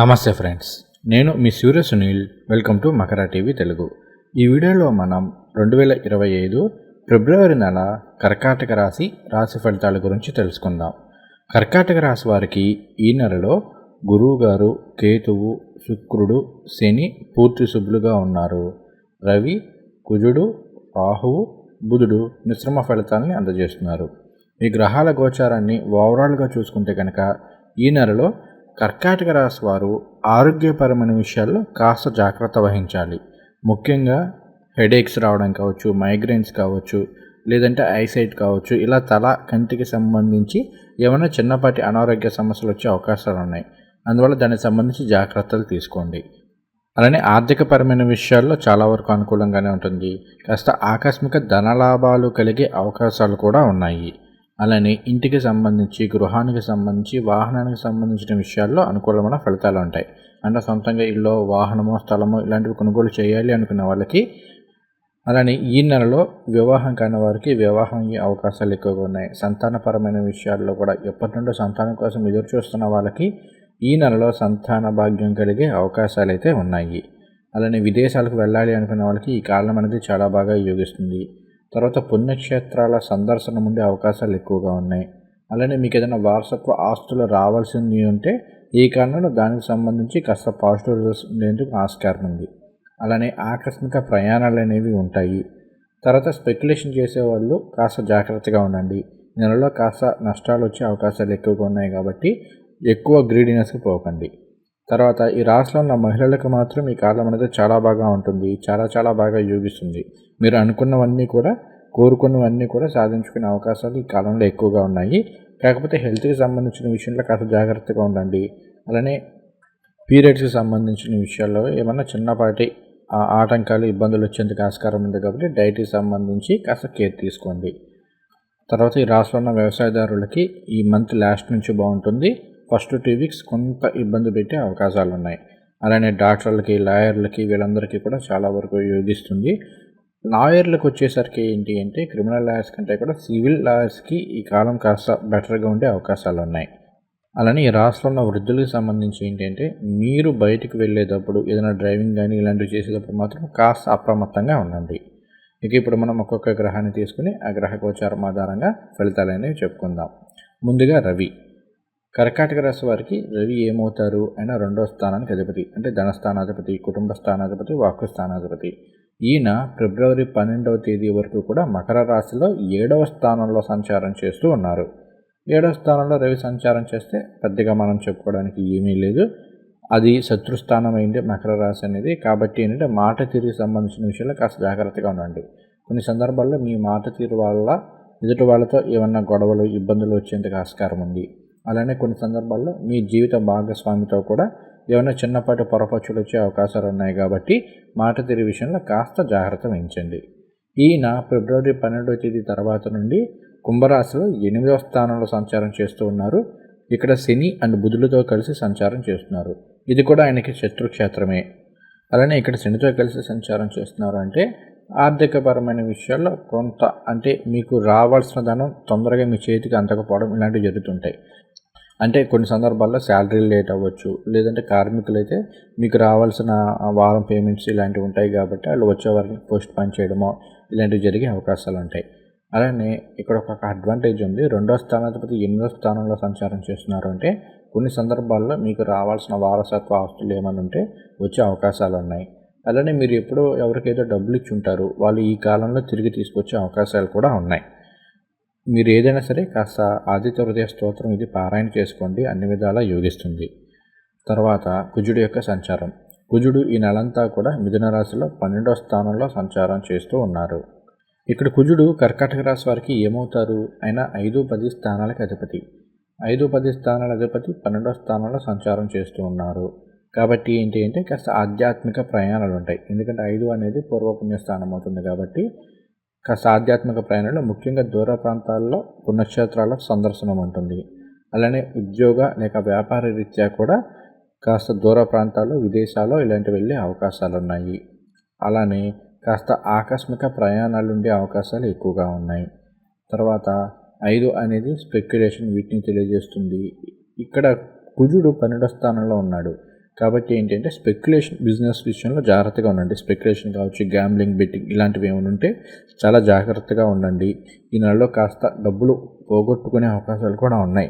నమస్తే ఫ్రెండ్స్ నేను మీ Surya Sunil welcome to Makara TV Telugu. ఈ వీడియోలో మనం రెండు వేల ఇరవై ఐదు ఫిబ్రవరి నెల కర్కాటక రాశి రాశి ఫలితాల గురించి తెలుసుకుందాం. కర్కాటక రాశి వారికి ఈ నెలలో గురువు గారు కేతువు శుక్రుడు శని పూర్తి శుభులుగా ఉన్నారు. రవి కుజుడు రాహువు బుధుడు మిశ్రమ ఫలితాలని అందజేస్తున్నారు. ఈ గ్రహాల గోచారాన్ని ఓవరాల్గా చూసుకుంటే కనుక ఈ నెలలో కర్కాటక రాశి వారు ఆరోగ్యపరమైన విషయాల్లో కాస్త జాగ్రత్త వహించాలి. ముఖ్యంగా హెడేక్స్ రావడం కావచ్చు మైగ్రైన్స్ కావచ్చు లేదంటే ఐసైట్ కావచ్చు ఇలా తల కంటికి సంబంధించి ఏమైనా చిన్నపాటి అనారోగ్య సమస్యలు వచ్చే అవకాశాలు ఉన్నాయి. అందువల్ల దానికి సంబంధించి జాగ్రత్తలు తీసుకోండి. అలానే ఆర్థికపరమైన విషయాల్లో చాలా వరకు అనుకూలంగానే ఉంటుంది. కాస్త ఆకస్మిక ధనలాభాలు కలిగే అవకాశాలు కూడా ఉన్నాయి. అలానే ఇంటికి సంబంధించి గృహానికి సంబంధించి వాహనానికి సంబంధించిన విషయాల్లో అనుకూలమైన ఫలితాలు ఉంటాయి. అంటే సొంతంగా ఇల్లు వాహనమో స్థలమో ఇలాంటివి కొనుగోలు చేయాలి అనుకున్న వాళ్ళకి అలానే ఈ నెలలో వివాహం కాని వారికి వివాహం అయ్యే అవకాశాలు ఎక్కువగా ఉన్నాయి. సంతానపరమైన విషయాల్లో కూడా ఎప్పటి నుండో సంతానం కోసం ఎదురు చూస్తున్న వాళ్ళకి ఈ నెలలో సంతాన భాగ్యం కలిగే అవకాశాలు అయితే ఉన్నాయి. అలానే విదేశాలకు వెళ్ళాలి అనుకున్న వాళ్ళకి ఈ కాలం అనేది చాలా బాగా యోగిస్తుంది తర్వాత పుణ్యక్షేత్రాల సందర్శనం ఉండే అవకాశాలు ఎక్కువగా ఉన్నాయి. అలానే మీకు ఏదైనా వారసత్వ ఆస్తులు రావాల్సింది ఉంటే ఈ కారణంలో దానికి సంబంధించి కాస్త పాజిటివ్ రిజల్ట్స్ ఉండేందుకు ఆస్కారం ఉంది. అలానే ఆకస్మిక ప్రయాణాలు అనేవి ఉంటాయి. తర్వాత స్పెక్యులేషన్ చేసేవాళ్ళు కాస్త జాగ్రత్తగా ఉండండి. నెలలో కాస్త నష్టాలు వచ్చే అవకాశాలు ఎక్కువగా ఉన్నాయి కాబట్టి ఎక్కువ గ్రీడినెస్కి పోకండి. తర్వాత ఈ రాశిలో ఉన్న మహిళలకు మాత్రం ఈ కాలం అనేది చాలా బాగా ఉంటుంది. చాలా చాలా బాగా యోగిస్తుంది. మీరు అనుకున్నవన్నీ కూడా కోరుకున్నవన్నీ కూడా సాధించుకునే అవకాశాలు ఈ కాలంలో ఎక్కువగా ఉన్నాయి. కాకపోతే హెల్త్కి సంబంధించిన విషయంలో కాస్త జాగ్రత్తగా ఉండండి. అలానే పీరియడ్స్కి సంబంధించిన విషయాల్లో ఏమన్నా చిన్నపాటి ఆటంకాలు ఇబ్బందులు వచ్చేందుకు ఆస్కారం ఉంది కాబట్టి డైట్కి సంబంధించి కాస్త కేర్ తీసుకోండి. తర్వాత ఈ రాష్ట్రంలో ఉన్న వ్యవసాయదారులకి ఈ మంత్ లాస్ట్ నుంచి బాగుంటుంది. ఫస్ట్ టూ వీక్స్ కొంత ఇబ్బంది పెట్టే అవకాశాలు ఉన్నాయి అలానే డాక్టర్లకి లాయర్లకి వీళ్ళందరికీ కూడా చాలా వరకు యోగిస్తుంది లాయర్లకు వచ్చేసరికి ఏంటి అంటే క్రిమినల్ లాయర్స్ కంటే కూడా సివిల్ లాయర్స్కి ఈ కాలం కాస్త బెటర్గా ఉండే అవకాశాలు ఉన్నాయి అలానే ఈ రాష్ట్రంలో వృద్ధులకు సంబంధించి ఏంటంటే మీరు బయటకు వెళ్ళేటప్పుడు ఏదైనా డ్రైవింగ్ కానీ ఇలాంటివి చేసేటప్పుడు మాత్రం కాస్త అప్రమత్తంగా ఉండండి. ఇక ఇప్పుడు మనం ఒక్కొక్క గ్రహాన్ని తీసుకుని ఆ గ్రహ గోచారం ఆధారంగా ఫలితాలు అనేవి చెప్పుకుందాం. ముందుగా రవి. కర్కాటక రాశి వారికి రవి ఏమవుతారు అయినా రెండో స్థానానికి అధిపతి అంటే ధనస్థానాధిపతి కుటుంబ స్థానాధిపతి వాక్కు స్థానాధిపతి. ఈయన ఫిబ్రవరి పన్నెండవ తేదీ వరకు కూడా మకర రాశిలో ఏడవ స్థానంలో సంచారం చేస్తూ ఉన్నారు. ఏడవ స్థానంలో రవి సంచారం చేస్తే పెద్దగా మనం చెప్పుకోవడానికి ఏమీ లేదు. అది శత్రుస్థానం అయింది మకర రాశి అనేది. కాబట్టి ఏంటంటే మాట తీరుకి సంబంధించిన విషయంలో కాస్త జాగ్రత్తగా ఉండండి. కొన్ని సందర్భాల్లో మీ మాట తీరు వల్ల ఎదుటి వాళ్ళతో ఏమన్నా గొడవలు ఇబ్బందులు వచ్చేందుకు ఆస్కారం ఉంది. అలానే కొన్ని సందర్భాల్లో మీ జీవిత భాగస్వామితో కూడా ఏమైనా చిన్నపాటి పొరపచ్చులు వచ్చే అవకాశాలు ఉన్నాయి కాబట్టి మాట తీరు విషయంలో కాస్త జాగ్రత్త వహించండి. ఈయన ఫిబ్రవరి పన్నెండవ తేదీ తర్వాత నుండి కుంభరాశిలో ఎనిమిదవ స్థానంలో సంచారం చేస్తూ ఉన్నారు. ఇక్కడ శని అండ్ బుధులతో కలిసి సంచారం చేస్తున్నారు. ఇది కూడా ఆయనకి శత్రుక్షేత్రమే అలానే ఇక్కడ శనితో కలిసి సంచారం చేస్తున్నారు అంటే ఆర్థికపరమైన విషయాల్లో కొంత అంటే మీకు రావాల్సిన ధనం తొందరగా మీ చేతికి అందకపోవడం ఇలాంటివి జరుగుతుంటాయి. అంటే కొన్ని సందర్భాల్లో శాలరీ లేట్ అవ్వచ్చు లేదంటే కార్మికులు అయితే మీకు రావాల్సిన వారం పేమెంట్స్ ఇలాంటివి ఉంటాయి కాబట్టి వాళ్ళు వచ్చే వారిని పోస్ట్ పని చేయడమో ఇలాంటివి జరిగే అవకాశాలు ఉంటాయి. అలానే ఇక్కడ ఒక అడ్వాంటేజ్ ఉంది. రెండో స్థానాధిపతి ఎనిమిదో స్థానంలో సంచారం చేస్తున్నారు అంటే కొన్ని సందర్భాల్లో మీకు రావాల్సిన వారసత్వ ఆస్తులు ఏమైనా ఉంటే వచ్చే అవకాశాలు ఉన్నాయి. అలానే మీరు ఎప్పుడో ఎవరికైతే డబ్బులు ఇచ్చి ఉంటారు వాళ్ళు ఈ కాలంలో తిరిగి తీసుకొచ్చే అవకాశాలు కూడా ఉన్నాయి. మీరు ఏదైనా సరే కాస్త ఆదిత్య హృదయ స్తోత్రం ఇది పారాయణ చేసుకోండి అన్ని విధాలా యోగిస్తుంది. తర్వాత కుజుడు యొక్క సంచారం. కుజుడు ఈ నెలంతా కూడా మిథున రాశిలో పన్నెండో స్థానంలో సంచారం చేస్తూ ఉన్నారు. ఇక్కడ కుజుడు కర్కాటక రాశి వారికి ఏమవుతారు? ఆయన ఐదు పది స్థానాలకు అధిపతి. ఐదు పది స్థానాల అధిపతి పన్నెండో స్థానంలో సంచారం చేస్తూ ఉన్నారు. కాబట్టి ఏంటి అంటే కాస్త ఆధ్యాత్మిక ప్రయాణాలు ఉంటాయి. ఎందుకంటే ఐదు అనేది పూర్వపుణ్య స్థానం అవుతుంది కాబట్టి కాస్త ఆధ్యాత్మిక ప్రయాణంలో ముఖ్యంగా దూర ప్రాంతాల్లో పుణ్యక్షేత్రాల సందర్శనం ఉంటుంది అలానే ఉద్యోగ లేక వ్యాపార రీత్యా కూడా కాస్త దూర ప్రాంతాల్లో విదేశాల్లో ఇలాంటి వెళ్ళే అవకాశాలు ఉన్నాయి అలానే కాస్త ఆకస్మిక ప్రయాణాలు ఉండే అవకాశాలు ఎక్కువగా ఉన్నాయి. తర్వాత ఐదు అనేది స్పెక్యులేషన్ వీటిని తెలియజేస్తుంది. ఇక్కడ కుజుడు పన్నెండో స్థానంలో ఉన్నాడు. కాబట్టి ఏంటంటే స్పెక్యులేషన్ బిజినెస్ విషయంలో జాగ్రత్తగా ఉండండి. స్పెక్యులేషన్ కావచ్చు గ్యాంబ్లింగ్ బెట్టింగ్ ఇలాంటివి ఏమైనా ఉంటే చాలా జాగ్రత్తగా ఉండండి. ఈ నెలలో కాస్త డబ్బులు పోగొట్టుకునే అవకాశాలు కూడా ఉన్నాయి.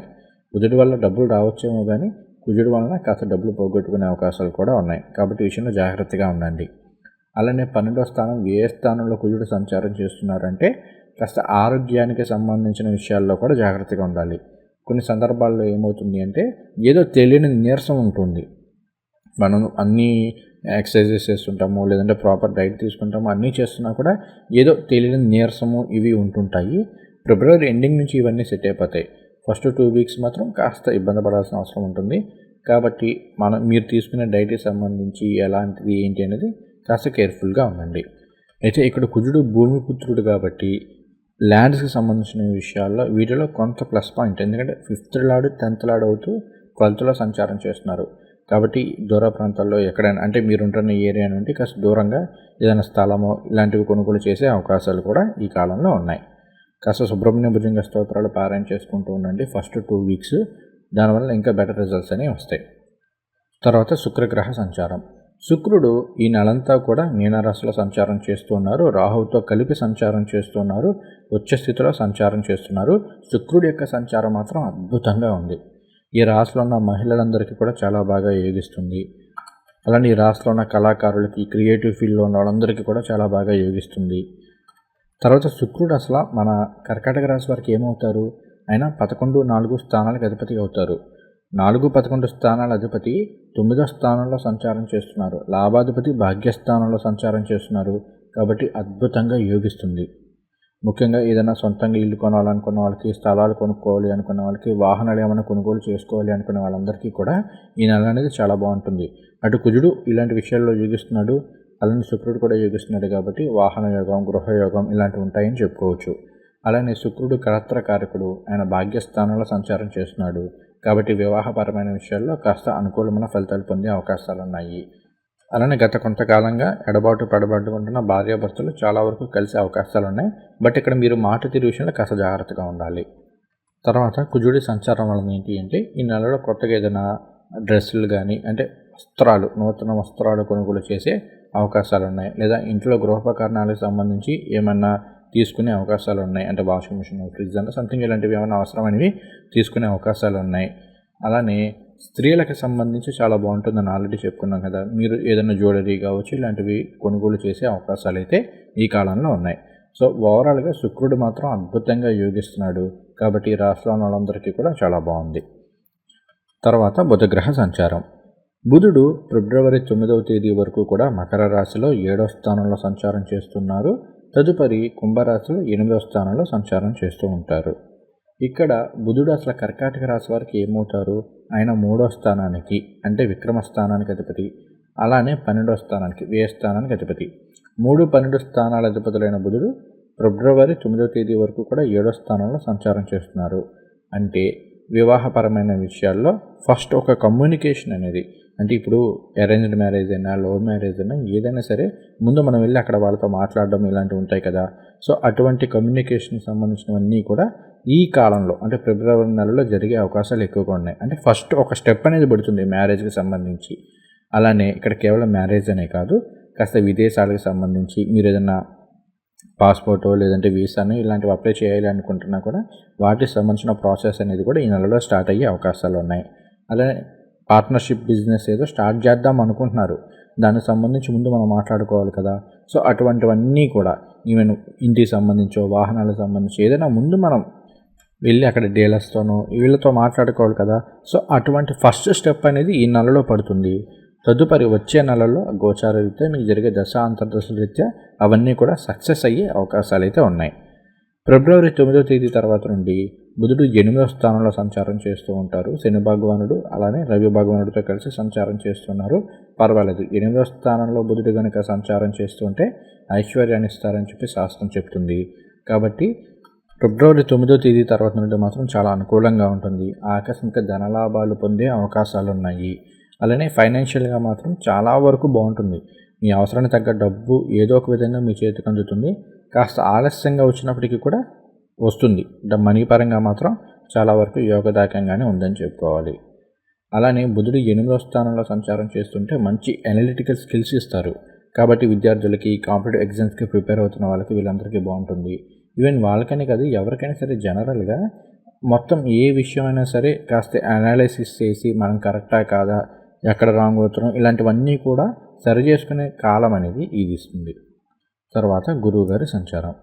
కుజుడి వల్ల డబ్బులు రావచ్చేమో కానీ కుజుడి వలన కాస్త డబ్బులు పోగొట్టుకునే అవకాశాలు కూడా ఉన్నాయి. కాబట్టి విషయంలో జాగ్రత్తగా ఉండండి. అలానే పన్నెండో స్థానం ఏ స్థానంలో కుజుడు సంచారం చేస్తున్నారంటే కాస్త ఆరోగ్యానికి సంబంధించిన విషయాల్లో కూడా జాగ్రత్తగా ఉండాలి. కొన్ని సందర్భాల్లో ఏమవుతుంది అంటే ఏదో తెలియని నీరసం ఉంటుంది. మనం అన్నీ ఎక్సర్సైజెస్ చేస్తుంటాము లేదంటే ప్రాపర్ డైట్ తీసుకుంటాము అన్నీ చేస్తున్నా కూడా ఏదో తెలియని నీరసము ఇవి ఉంటుంటాయి. ఫిబ్రవరి ఎండింగ్ నుంచి ఇవన్నీ సెట్ అయిపోతాయి. ఫస్ట్ టూ వీక్స్ మాత్రం కాస్త ఇబ్బంది పడాల్సిన అవసరం ఉంటుంది. కాబట్టి మనం మీరు తీసుకునే డైట్కి సంబంధించి ఎలాంటిది ఏంటి అనేది కాస్త కేర్ఫుల్గా ఉండండి. అయితే ఇక్కడ కుజుడు భూమిపుత్రుడు కాబట్టి ల్యాండ్స్కి సంబంధించిన విషయాల్లో వీటిలో కొంత ప్లస్ పాయింట్. ఎందుకంటే ఫిఫ్త్ లాడు టెన్త్ లాడు అవుతూ ట్వెల్త్లో సంచారం చేస్తున్నారు. కాబట్టి దూర ప్రాంతాల్లో ఎక్కడైనా అంటే మీరుంటున్న ఏరియా నుండి కాస్త దూరంగా ఏదైనా స్థలమో ఇలాంటివి కొనుగోలు చేసే అవకాశాలు కూడా ఈ కాలంలో ఉన్నాయి. కాస్త సుబ్రహ్మణ్య భుజంగ స్తోత్రాలు పారాయణ చేసుకుంటూ ఉండండి ఫస్ట్ టూ వీక్స్. దానివల్ల ఇంకా బెటర్ రిజల్ట్స్ అనేవి వస్తాయి. తర్వాత శుక్రగ్రహ సంచారం. శుక్రుడు ఈ నెలంతా కూడా మీనరాశిలో సంచారం చేస్తున్నారు. రాహువుతో కలిపి సంచారం చేస్తున్నారు. ఉచ్చ స్థితిలో సంచారం చేస్తున్నారు. శుక్రుడి యొక్క సంచారం మాత్రం అద్భుతంగా ఉంది. ఈ రాశిలో ఉన్న మహిళలందరికీ కూడా చాలా బాగా యోగిస్తుంది. అలానే ఈ రాశిలో ఉన్న కళాకారులకి క్రియేటివ్ ఫీల్డ్లో ఉన్న వాళ్ళందరికీ కూడా చాలా బాగా యోగిస్తుంది. తర్వాత శుక్రుడు అసలు మన కర్కాటక రాశి వారికి ఏమవుతారు? ఆయన పదకొండు నాలుగు స్థానాలకు అధిపతి అవుతారు. నాలుగు పదకొండు స్థానాల అధిపతి తొమ్మిదో స్థానంలో సంచారం చేస్తున్నారు. లాభాధిపతి భాగ్యస్థానంలో సంచారం చేస్తున్నారు. కాబట్టి అద్భుతంగా యోగిస్తుంది. ముఖ్యంగా ఏదైనా సొంతంగా ఇల్లు కొనాలనుకున్న వాళ్ళకి స్థలాలు కొనుక్కోవాలి అనుకున్న వాళ్ళకి వాహనాలు ఏమైనా కొనుగోలు చేసుకోవాలి అనుకున్న వాళ్ళందరికీ కూడా ఈ నెల అనేది చాలా బాగుంటుంది. అటు కుజుడు ఇలాంటి విషయాల్లో యోగిస్తున్నాడు. అలానే శుక్రుడు కూడా యోగిస్తున్నాడు కాబట్టి వాహన యోగం గృహయోగం ఇలాంటివి ఉంటాయని చెప్పుకోవచ్చు. అలానే శుక్రుడు కలత్ర కారకుడు. ఆయన భాగ్యస్థానంలో సంచారం చేస్తున్నాడు. కాబట్టి వివాహపరమైన విషయాల్లో కాస్త అనుకూలమైన ఫలితాలు పొందే అవకాశాలు ఉన్నాయి అలానే గత కొంతకాలంగా ఎడబాటు పడబడుకుంటున్న భార్యాభర్తలు చాలా వరకు కలిసే అవకాశాలు ఉన్నాయి. బట్ ఇక్కడ మీరు మాట తీరు విషయంలో కాస్త జాగ్రత్తగా ఉండాలి. తర్వాత కుజుడి సంచారం వలన ఏంటి అంటే ఈ నెలలో కొత్తగా ఏదైనా డ్రెస్సులు కానీ అంటే వస్త్రాలు నూతన వస్త్రాలు కొనుగోలు చేసే అవకాశాలు ఉన్నాయి. లేదా ఇంట్లో గృహోపకరణాలకు సంబంధించి ఏమన్నా తీసుకునే అవకాశాలు ఉన్నాయి. అంటే వాషింగ్ మిషన్ ఫ్రిడ్జ్ అంటే సంథింగ్ ఇలాంటివి ఏమైనా అవసరమైనవి తీసుకునే అవకాశాలు ఉన్నాయి. అలానే స్త్రీలకు సంబంధించి చాలా బాగుంటుందని ఆల్రెడీ చెప్పుకున్నాం కదా. మీరు ఏదైనా జ్యువెలరీ కావచ్చు ఇలాంటివి కొనుగోలు చేసే అవకాశాలు అయితే ఈ కాలంలో ఉన్నాయి. సో ఓవరాల్గా శుక్రుడు మాత్రం అద్భుతంగా యోగిస్తున్నాడు. కాబట్టి రాష్ట్రంలో వాళ్ళందరికీ కూడా చాలా బాగుంది. తర్వాత బుధగ్రహ సంచారం. బుధుడు ఫిబ్రవరి తొమ్మిదవ తేదీ వరకు కూడా మకర రాశిలో ఏడవ స్థానంలో సంచారం చేస్తున్నారు. తదుపరి కుంభరాశిలో ఎనిమిదవ స్థానంలో సంచారం చేస్తూ ఉంటారు. ఇక్కడ బుధుడు అసలు కర్కాటక రాశి వారికి ఏమవుతారు? ఆయన మూడో స్థానానికి అంటే విక్రమ స్థానానికి అధిపతి. అలానే పన్నెండో స్థానానికి వ్యయ స్థానానికి అధిపతి. మూడు పన్నెండు స్థానాల అధిపతులైన బుధుడు ఫిబ్రవరి తొమ్మిదో తేదీ వరకు కూడా ఏడో స్థానంలో సంచారం చేస్తున్నారు. అంటే వివాహపరమైన విషయాల్లో ఫస్ట్ ఒక కమ్యూనికేషన్ అనేది అంటే ఇప్పుడు అరేంజ్డ్ మ్యారేజ్ అయినా లవ్ మ్యారేజ్ అయినా ఏదైనా సరే ముందు మనం వెళ్ళి అక్కడ వాళ్ళతో మాట్లాడడం ఇలాంటివి ఉంటాయి కదా. సో అటువంటి కమ్యూనికేషన్ సంబంధించినవన్నీ కూడా ఈ కాలంలో అంటే ఫిబ్రవరి నెలలో జరిగే అవకాశాలు ఎక్కువగా ఉన్నాయి. అంటే ఫస్ట్ ఒక స్టెప్ అనేది పడుతుంది మ్యారేజ్కి సంబంధించి. అలానే ఇక్కడ కేవలం మ్యారేజ్ అనే కాదు కాస్త విదేశాలకు సంబంధించి మీరు ఏదైనా పాస్పోర్టో లేదంటే వీసాను ఇలాంటివి అప్లై చేయాలి అనుకుంటున్నా కూడా వాటికి సంబంధించిన ప్రాసెస్ అనేది కూడా ఈ నెలలో స్టార్ట్ అయ్యే అవకాశాలు ఉన్నాయి. అలానే పార్ట్నర్షిప్ బిజినెస్ ఏదో స్టార్ట్ చేద్దాం అనుకుంటున్నారు. దానికి సంబంధించి ముందు మనం మాట్లాడుకోవాలి కదా. సో అటువంటివన్నీ కూడా ఈవెన్ ఇంటికి సంబంధించో వాహనాలకు సంబంధించి ఏదైనా ముందు మనం వెళ్ళి అక్కడ డీలర్స్తోనో వీళ్ళతో మాట్లాడుకోవాలి కదా. సో అటువంటి ఫస్ట్ స్టెప్ అనేది ఈ నెలలో పడుతుంది. తదుపరి వచ్చే నెలలో గోచార రీత్యా మీకు జరిగే దశ అంతర్దశల రీత్యా అవన్నీ కూడా సక్సెస్ అయ్యే అవకాశాలు అయితే ఉన్నాయి. ఫిబ్రవరి తొమ్మిదో తేదీ తర్వాత నుండి బుధుడు ఎనిమిదో స్థానంలో సంచారం చేస్తూ ఉంటారు. శని భగవానుడు అలానే రవి భగవానుడితో కలిసి సంచారం చేస్తున్నారు. పర్వాలేదు. ఎనిమిదో స్థానంలో బుధుడు కనుక సంచారం చేస్తుంటే ఐశ్వర్యాన్ని ఇస్తారని చెప్పి శాస్త్రం చెప్తుంది. కాబట్టి ఫిబ్రవరి తొమ్మిదో తేదీ తర్వాత నుండి మాత్రం చాలా అనుకూలంగా ఉంటుంది. ఆకస్మిక ధనలాభాలు పొందే అవకాశాలు ఉన్నాయి అలానే ఫైనాన్షియల్గా మాత్రం చాలా వరకు బాగుంటుంది. మీ అవసరానికి తగ్గ డబ్బు ఏదో ఒక విధంగా మీ చేతికి అందుతుంది. కాస్త ఆలస్యంగా వచ్చినప్పటికీ కూడా వస్తుంది. మనీ పరంగా మాత్రం చాలా వరకు యోగదాయకంగానే ఉందని చెప్పుకోవాలి. అలానే బుధుడు ఎనిమిదో స్థానంలో సంచారం చేస్తుంటే మంచి అనలిటికల్ స్కిల్స్ ఇస్తారు. కాబట్టి విద్యార్థులకి కాంపిటేటివ్ ఎగ్జామ్స్కి ప్రిపేర్ అవుతున్న వాళ్ళకి వీళ్ళందరికీ బాగుంటుంది. ఈవెన్ వాళ్ళకనే కాదు ఎవరికైనా సరే జనరల్గా మొత్తం ఏ విషయమైనా సరే కాస్త అనాలిసిస్ చేసి మనం కరెక్టా కాదా ఎక్కడ రాంగ్ అవుతున్నాం ఇలాంటివన్నీ కూడా సరి చేసుకునే కాలం అనేది ఇది ఇస్తుంది. తర్వాత గురువుగారి సంచారం.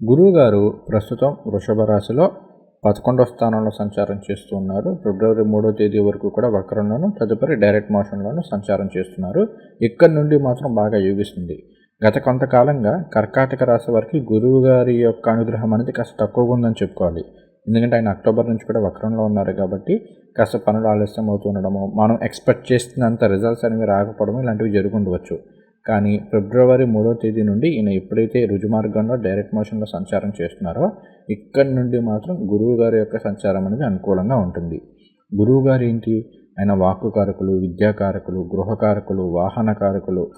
గురువుగారు ప్రస్తుతం వృషభ రాశిలో పదకొండవ స్థానంలో సంచారం చేస్తూ ఉన్నారు. ఫిబ్రవరి మూడో తేదీ వరకు కూడా వక్రంలోను తదుపరి డైరెక్ట్ మోషన్లోను సంచారం చేస్తున్నారు. ఇక్కడ నుండి మాత్రం బాగా యోగిస్తుంది. గత కొంతకాలంగా కర్కాటక రాశి వారికి గురువు గారి యొక్క అనుగ్రహం అనేది కాస్త తక్కువగా ఉందని చెప్పుకోవాలి. ఎందుకంటే ఆయన అక్టోబర్ నుంచి కూడా వక్రంలో ఉన్నారు కాబట్టి కాస్త పనులు ఆలస్యం అవుతుండడము మనం ఎక్స్పెక్ట్ చేసినంత రిజల్ట్స్ అనేవి రాకపోవడం ఇలాంటివి జరుగుండవచ్చు. కానీ ఫిబ్రవరి మూడో తేదీ నుండి ఈయన ఎప్పుడైతే రుజుమార్గంలో డైరెక్ట్ మోషన్లో సంచారం చేస్తున్నారో ఇక్కడి నుండి మాత్రం గురువు గారి యొక్క సంచారం అనేది అనుకూలంగా ఉంటుంది. గురువు గారు ఏంటి? ఆయన వాక్కుకారకులు విద్యాకారకులు గృహకారకులు వాహనకారకులు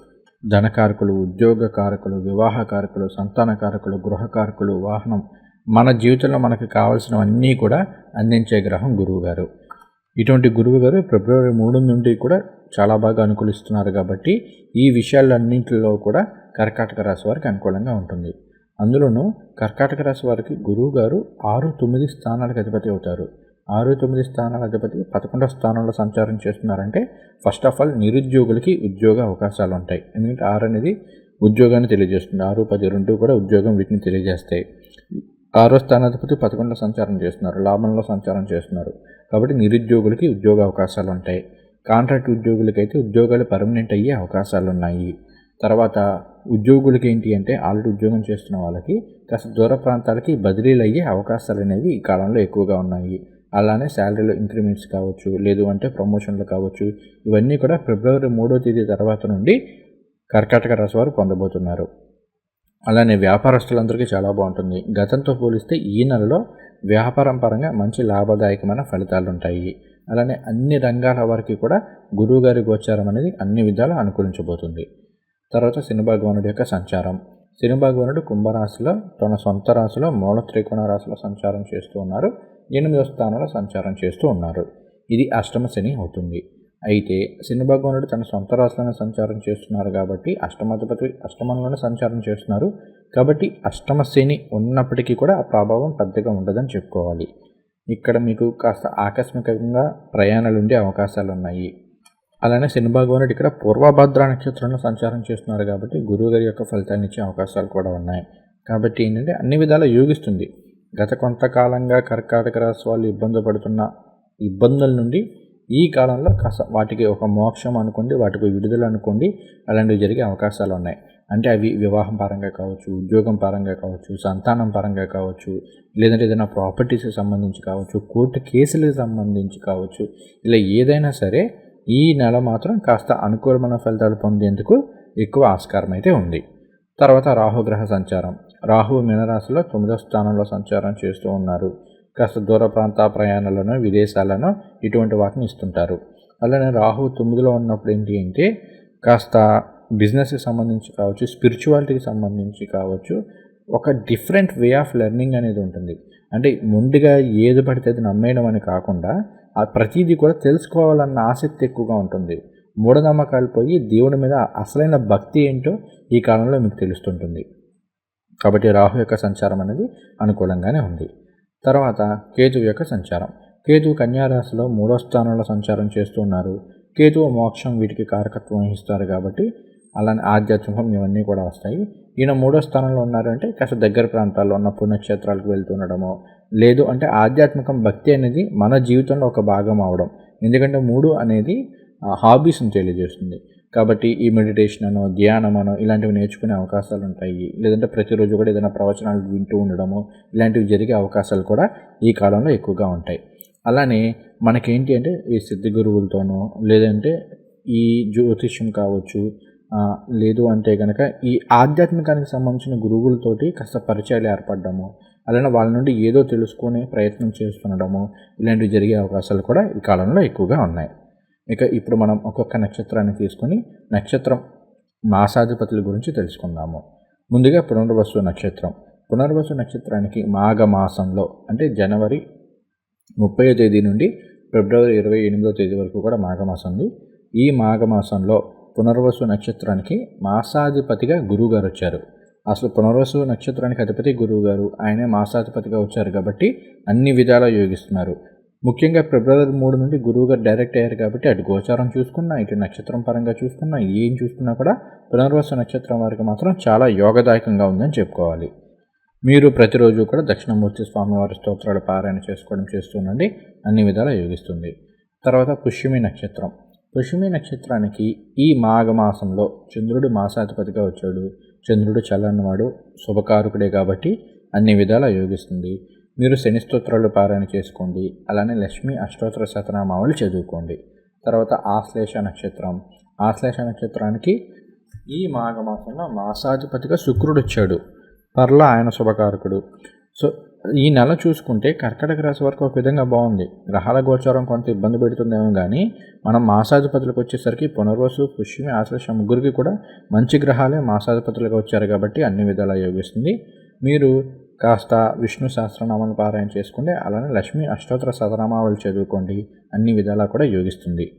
ధనకారకులు ఉద్యోగ కారకులు వివాహ కారకులు సంతాన కారకులు గృహకారకులు వాహనం మన జీవితంలో మనకు కావాల్సినవన్నీ కూడా అందించే గ్రహం గురువు గారు. ఇటువంటి గురువు గారు ఫిబ్రవరి మూడు నుండి కూడా చాలా బాగా అనుకూలిస్తున్నారు కాబట్టి ఈ విషయాలన్నింటిలో కూడా కర్కాటక రాశి వారికి అనుకూలంగా ఉంటుంది. అందులోనూ కర్కాటక రాశి వారికి గురువు గారు ఆరు తొమ్మిది స్థానాలకు అధిపతి అవుతారు. ఆరు తొమ్మిది స్థానాల అధిపతి పదకొండవ స్థానంలో సంచారం చేస్తున్నారంటే ఫస్ట్ ఆఫ్ ఆల్ నిరుద్యోగులకి ఉద్యోగ అవకాశాలు ఉంటాయి. ఎందుకంటే ఆరు అనేది ఉద్యోగాన్ని తెలియజేస్తుంది. ఆరు పది రెండు కూడా ఉద్యోగం వీటిని తెలియజేస్తాయి. ఆరో స్థానాధిపతి పదకొండులో సంచారం చేస్తున్నారు. లాభంలో సంచారం చేస్తున్నారు. కాబట్టి నిరుద్యోగులకి ఉద్యోగ అవకాశాలు ఉంటాయి. కాంట్రాక్ట్ ఉద్యోగులకైతే ఉద్యోగాలు పర్మనెంట్ అయ్యే అవకాశాలు ఉన్నాయి. తర్వాత ఉద్యోగులకి ఏంటి అంటే ఆల్రెడీ ఉద్యోగం చేస్తున్న వాళ్ళకి కాస్త దూర ప్రాంతాలకి బదిలీలు అయ్యే అవకాశాలు అనేవి ఈ కాలంలో ఎక్కువగా ఉన్నాయి. అలానే శాలరీలో ఇంక్రిమెంట్స్ కావచ్చు లేదు అంటే ప్రమోషన్లు కావచ్చు ఇవన్నీ కూడా ఫిబ్రవరి మూడో తేదీ తర్వాత నుండి కర్కాటక రాశి వారు పొందబోతున్నారు. అలానే వ్యాపారస్తులందరికీ చాలా బాగుంటుంది. గతంతో పోలిస్తే ఈ నెలలో వ్యాపారం పరంగా మంచి లాభదాయకమైన ఫలితాలు ఉంటాయి అలానే అన్ని రంగాల వారికి కూడా గురువుగారి గోచారం అనేది అన్ని విధాలు అనుకూలించబోతుంది. తర్వాత శని భగవానుడి యొక్క సంచారం. శని భగవానుడు కుంభరాశిలో తన సొంత రాశిలో మూల త్రికోణ రాశిలో సంచారం చేస్తూ ఉన్నారు. ఎనిమిదో స్థానంలో సంచారం చేస్తూ ఉన్నారు. ఇది అష్టమ శని అవుతుంది. అయితే శని భగవానుడు తన సొంత రాశిలోనే సంచారం చేస్తున్నారు కాబట్టి అష్టమాధిపతి అష్టమంలోనే సంచారం చేస్తున్నారు. కాబట్టి అష్టమ శని ఉన్నప్పటికీ కూడా ఆ ప్రభావం పెద్దగా ఉండదని చెప్పుకోవాలి. ఇక్కడ మీకు కాస్త ఆకస్మికంగా ప్రయాణాలు ఉండే అవకాశాలు ఉన్నాయి అలానే శని భగవానుడు ఇక్కడ పూర్వభద్ర నక్షత్రంలో సంచారం చేస్తున్నారు కాబట్టి గురువుగారి యొక్క ఫలితాన్ని ఇచ్చే అవకాశాలు కూడా ఉన్నాయి. కాబట్టి ఏంటంటే అన్ని విధాలా యోగిస్తుంది. గత కొంతకాలంగా కర్కాటక రాశి వాళ్ళు ఇబ్బంది పడుతున్న ఇబ్బందుల నుండి ఈ కాలంలో కాస్త వాటికి ఒక మోక్షం అనుకోండి వాటికి విడుదల అనుకోండి అలాంటివి జరిగే అవకాశాలు ఉన్నాయి. అంటే అవి వివాహం పరంగా కావచ్చు ఉద్యోగం పరంగా కావచ్చు సంతానం పరంగా కావచ్చు లేదంటే ఏదైనా ప్రాపర్టీస్కి సంబంధించి కావచ్చు కోర్టు కేసులకు సంబంధించి కావచ్చు ఇలా ఏదైనా సరే ఈ నెల మాత్రం కాస్త అనుకూలమైన ఫలితాలు పొందేందుకు ఎక్కువ ఆస్కారం అయితే ఉంది. తర్వాత రాహుగ్రహ సంచారం. రాహువు మీనరాశిలో తొమ్మిదో స్థానంలో సంచారం చేస్తూ ఉన్నారు. కాస్త దూర ప్రాంత ప్రయాణాలను విదేశాలను ఇటువంటి వాటిని ఇస్తుంటారు. అలానే రాహు తొమ్మిదిలో ఉన్నప్పుడు ఏంటి అంటే కాస్త బిజినెస్కి సంబంధించి కావచ్చు స్పిరిచువాలిటీకి సంబంధించి కావచ్చు ఒక డిఫరెంట్ వే ఆఫ్ లెర్నింగ్ అనేది ఉంటుంది. అంటే ముందుగా ఏది పడితే అది నమ్మేయడం అని కాకుండా ఆ ప్రతిదీ కూడా తెలుసుకోవాలన్న ఆసక్తి ఎక్కువగా ఉంటుంది. మూఢనమ్మకాలు పోయి దేవుడి మీద అసలైన భక్తి ఏంటో ఈ కాలంలో మీకు తెలుస్తుంటుంది. కాబట్టి రాహు యొక్క సంచారం అనేది అనుకూలంగానే ఉంది. తర్వాత కేతువు యొక్క సంచారం. కేతువు కన్యారాశిలో మూడో స్థానంలో సంచారం చేస్తూ ఉన్నారు. కేతువు మోక్షం వీటికి కారకత్వం వహిస్తారు కాబట్టి అలానే ఆధ్యాత్మికం ఇవన్నీ కూడా వస్తాయి. ఈయన మూడో స్థానంలో ఉన్నారంటే కాస్త దగ్గర ప్రాంతాల్లో ఉన్న పుణ్యక్షేత్రాలకు వెళ్తుండడమో లేదు అంటే ఆధ్యాత్మికం భక్తి అనేది మన జీవితంలో ఒక భాగం అవడం. ఎందుకంటే మూడు అనేది హాబీస్ని తెలియజేస్తుంది. కాబట్టి ఈ మెడిటేషన్ అనో ధ్యానం అనో ఇలాంటివి నేర్చుకునే అవకాశాలు ఉంటాయి. లేదంటే ప్రతిరోజు కూడా ఏదైనా ప్రవచనాలు వింటూ ఉండడము ఇలాంటివి జరిగే అవకాశాలు కూడా ఈ కాలంలో ఎక్కువగా ఉంటాయి. అలానే మనకేంటి అంటే ఈ సిద్ధి గురువులతోనో లేదంటే ఈ జ్యోతిష్యం కావచ్చు లేదు అంటే కనుక ఈ ఆధ్యాత్మికానికి సంబంధించిన గురువులతోటి కాస్త పరిచయాలు ఏర్పడడము అలానే వాళ్ళ నుండి ఏదో తెలుసుకునే ప్రయత్నం చేస్తుండడము ఇలాంటివి జరిగే అవకాశాలు కూడా ఈ కాలంలో ఎక్కువగా ఉన్నాయి. ఇక ఇప్పుడు మనం ఒక్కొక్క నక్షత్రాన్ని తీసుకొని నక్షత్రం మాసాధిపతుల గురించి తెలుసుకుందాము. ముందుగా పునర్వసు నక్షత్రం. పునర్వసు నక్షత్రానికి మాఘ మాసంలో అంటే జనవరి ముప్పై తేదీ నుండి ఫిబ్రవరి ఇరవై ఎనిమిదో తేదీ వరకు కూడా మాఘమాసం ఉంది. ఈ మాఘమాసంలో పునర్వసు నక్షత్రానికి మాసాధిపతిగా గురువు గారు వచ్చారు. అసలు పునర్వసు నక్షత్రానికి అధిపతి గురువు గారు ఆయనే మాసాధిపతిగా వచ్చారు కాబట్టి అన్ని విధాలా యోగిస్తున్నారు. ముఖ్యంగా ఫిబ్రవరి మూడు నుండి గురువు గారు డైరెక్ట్ అయ్యారు కాబట్టి అటు గోచారం చూసుకున్నా ఇటు నక్షత్రం పరంగా చూసుకున్నా ఏం చూసుకున్నా కూడా పునర్వస నక్షత్రం వారికి మాత్రం చాలా యోగదాయకంగా ఉందని చెప్పుకోవాలి. మీరు ప్రతిరోజు కూడా దక్షిణమూర్తి స్వామివారి స్తోత్రాలు పారాయణ చేసుకోవడం చేస్తుండండి అన్ని విధాలా యోగిస్తుంది. తర్వాత పుష్యమి నక్షత్రం. పుష్యమి నక్షత్రానికి ఈ మాఘమాసంలో చంద్రుడు మాసాధిపతిగా వచ్చాడు. చంద్రుడు చల్లనివాడు శుభకారకుడే కాబట్టి అన్ని విధాలా యోగిస్తుంది. మీరు శని స్తోత్రాలు పారాయణ చేసుకోండి. అలానే లక్ష్మీ అష్టోత్తర శతనామావళి చదువుకోండి. తర్వాత ఆశ్లేష నక్షత్రం. ఆశ్లేష నక్షత్రానికి ఈ మాఘమాసంలో మాసాధిపతిగా శుక్రుడు వచ్చాడు. పర్ల ఆయన శుభకారకుడు. సో ఈ నెల చూసుకుంటే కర్కటక రాశి వరకు ఒక విధంగా బాగుంది. గ్రహాల గోచారం కొంత ఇబ్బంది పెడుతుందేమో కానీ మనం మాసాధిపతులకు వచ్చేసరికి పునర్వసు పుష్యమి ఆశ్లేష ముగ్గురికి కూడా మంచి గ్రహాలే మాసాధిపతులుగా వచ్చారు కాబట్టి అన్ని విధాలా యోగిస్తుంది. మీరు కాస్త విష్ణు సహస్రనామాలను పారాయణ చేసుకోండి అలానే లక్ష్మీ అష్టోత్తర సతనామావళి చదువుకోండి. అన్ని విధాలా కూడా యోగిస్తుంది.